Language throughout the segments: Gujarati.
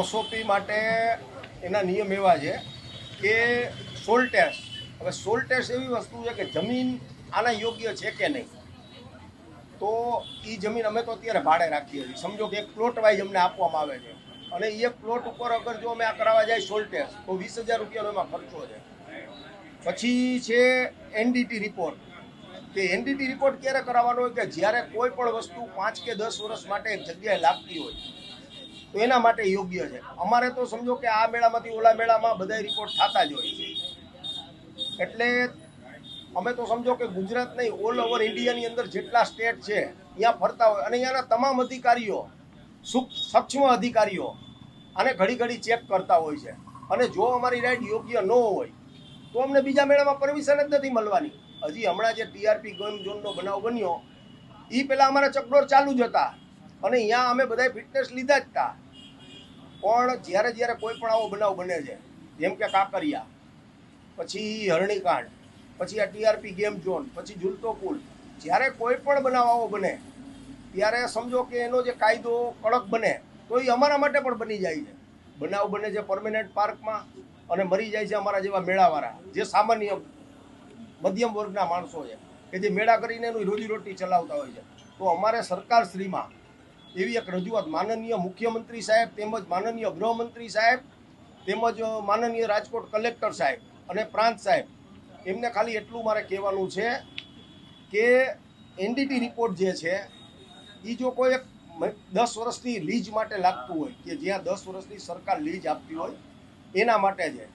ઓસોપી માટે એના નિયમ એવા છે કે સોલ ટેસ્ટ, હવે સોલ ટેસ્ટ એવી વસ્તુ છે કે જમીન આના યોગ્ય છે કે નહીં? તો એ જમીન અમે તો અત્યારે ભાડે રાખીએ છીએ. સમજો કે એક પ્લોટ વાઇઝ અમને આપવામાં આવે છે. અને એ પ્લોટ ઉપર અગર જો અમે આ કરાવવા જાય સોલ ટેસ્ટ, તો વીસ હજાર રૂપિયાનો એમાં ખર્ચો છે. પછી છે એનડીટી રિપોર્ટ કે એનડીટી રિપોર્ટ ક્યારે કરાવવાનો હોય? કે જ્યારે કોઈ પણ વસ્તુ પાંચ કે દસ વર્ષ માટે એક જગ્યાએ લાગતી હોય. તો એના માટે યોગ્ય છે. અમારે તો સમજો કે આ મેળામાંથી ઓલા મેળામાં બધા રિપોર્ટ થતા જ હોય છે. એટલે અમે તો સમજો કે ગુજરાત નહીં ઓલ ઓવર ઇન્ડિયાની અંદર જેટલા સ્ટેટ છે ત્યાં ફરતા હોય અને અહીંયાના તમામ અધિકારીઓ, સૂક- સક્ષમ અધિકારીઓ આને ઘડી ઘડી ચેક કરતા હોય છે. અને જો અમારી રાઈડ યોગ્ય ન હોય, તો અમને બીજા મેળામાં પરમિશન જ નથી મળવાની. હજી હમણાં જે ટીઆરપી ગેમ ઝોનનો બનાવ બન્યો એ પહેલાં અમારા ચકડોર ચાલુ જ હતા. અને અહીંયા અમે બધાય ફિટનેસ લીધા જ હતા પણ જ્યારે જ્યારે કોઈ પણ આવો બનાવ બને છે, જેમ કે કાંકરિયા, પછી હરણીકાંડ, પછી આ ટીઆરપી ગેમ ઝોન, પછી ઝૂલતો પુલ જ્યારે કોઈ પણ બનાવ આવો બને, ત્યારે સમજો કે એનો જે કાયદો કડક બને, તો એ અમારા માટે પણ બની જાય છે. બનાવ બને છે પરમેનન્ટ પાર્કમાં અને મરી જાય છે અમારા જેવા મેળાવાળા, જે સામાન્ય મધ્યમ વર્ગના માણસો છે, કે જે મેળા કરીને એનું રોજીરોટી ચલાવતા હોય છે. તો અમારે સરકારશ્રીમાં એવી એક રજૂઆત માનનીય મુખ્યમંત્રી સાહેબ તેમજ માનનીય ગૃહમંત્રી સાહેબ તેમજ માનનીય રાજકોટ કલેક્ટર સાહેબ અને પ્રાંત સાહેબ, એમને ખાલી એટલું મારે કહેવાનું છે કે એનડીટી રિપોર્ટ જે છે એ જો કોઈ એક દસ વર્ષની લીજ માટે લાગતું હોય, કે જ્યાં દસ વર્ષની સરકાર લીજ આપતી હોય, એના માટે છે.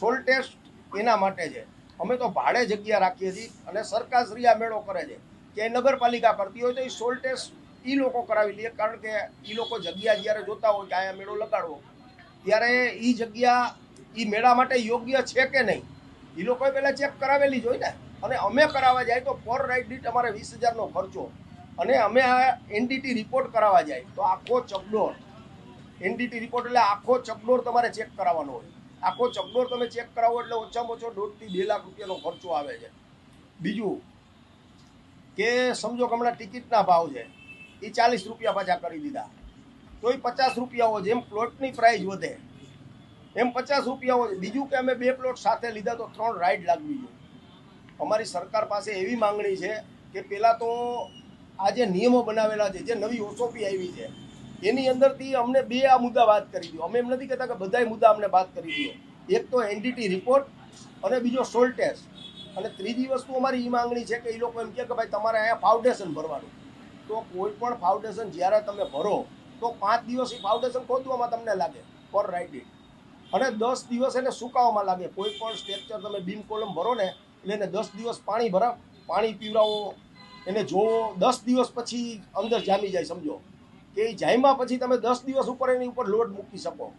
સોલ ટેસ્ટ એના માટે છે. અમે તો ભાડે જગ્યા રાખીએ છીએ અને સરકાર શ્રી આ મેળો કરે છે. કે નગરપાલિકા કરતી હોય તો એ સોલ ટેસ્ટ એ લોકો કરાવી લે કારણ કે એ લોકો જગ્યા જ્યારે જોતા હોય કે અહીંયા મેળો લગાડવો, ત્યારે એ જગ્યા એ મેળા માટે યોગ્ય છે કે નહીં? એ લોકોએ પહેલાં ચેક કરાવેલી જ હોય ને. અને અમે કરાવવા જાય તો પર રાઇડ દીઠ અમારે વીસ હજારનો ખર્ચો. અને અમે આ એનડીટી રિપોર્ટ કરાવવા જાય તો આખો ચકડોળ એનડીટી રિપોર્ટ એટલે આખો ચકડોળ તમારે ચેક કરાવવાનો હોય. આખો ચકડોળ તમે ચેક કરાવો એટલે ઓછામાં ઓછો દોઢથી બે લાખ રૂપિયાનો ખર્ચો આવે છે. બીજું કે સમજો કે હમણાં ટિકિટના ભાવ છે. એ ચાલીસ રૂપિયા પાછા કરી દીધા. તો એ પચાસ રૂપિયાઓ જેમ પ્લોટની પ્રાઇસ વધે. એમ પચાસ રૂપિયાઓ બીજું કે અમે બે પ્લોટ સાથે લીધા તો ત્રણ રાઈડ લાગવી જોઈએ અમારી સરકાર પાસે એવી માંગણી છે કે પહેલાં તો આ જે નિયમો બનાવેલા છે, જે નવી ઓસોપી આવી છે, એની અંદરથી અમને બે આ મુદ્દા વાત કરી દો અમે એમ નથી કહેતા કે બધાય મુદ્દા અમને વાત કરી દો એક તો એનડીટી રિપોર્ટ અને બીજો સોલ ટેસ્ટ અને ત્રીજી વસ્તુ અમારી એ માંગણી છે કે એ લોકો એમ કહે કે ભાઈ તમારે અહીંયા ફાઉન્ડેશન ભરવાનું. તો કોઈ પણ ફાઉન્ડેશન જ્યારે તમે ભરો, તો પાંચ દિવસ એ ફાઉન્ડેશન ખોદવામાં તમને લાગે. ફોર રાઇટ અને દસ દિવસ એને સુકાવામાં લાગે. કોઈ પણ સ્ટ્રક્ચર તમે બીમ કોલમ ભરો ને, એટલે એને દસ દિવસ પાણી ભરા, પાણી પીવડાવો, એને જોવો. દસ દિવસ પછી અંદર જામી જાય, સમજો. કે એ જામ્યા પછી તમે દસ દિવસ ઉપર એની ઉપર લોડ મૂકી શકો.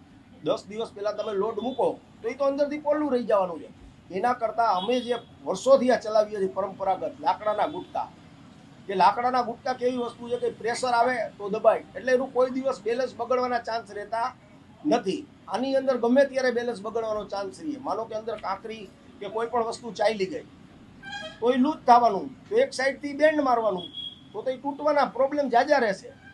દસ દિવસ પહેલાં તમે લોડ મૂકો, તો એ તો અંદરથી પોલું રહી જવાનું છે. એના કરતાં અમે જે વર્ષોથી આ ચલાવીએ છીએ પરંપરાગત લાકડાના ગુટકા કે લાકડાના ગુટકા કેવી વસ્તુ છે કે પ્રેશર આવે તો દબાય. એટલે એનું કોઈ દિવસ બેલેન્સ બગડવાના ચાન્સ રહેતા નથી. આની અંદર ગમે ત્યારે બેલેન્સ બગડવાનો ચાન્સ રહીએ. માનો કે અંદર કાંકરી કે કોઈ પણ વસ્તુ ચાલી ગઈ, તો એ લૂજ થવાનું. તો એક સાઈડથી બેન્ડ મારવાનું. તો તો તૂટવાના પ્રોબ્લેમ જાજા રહેશે.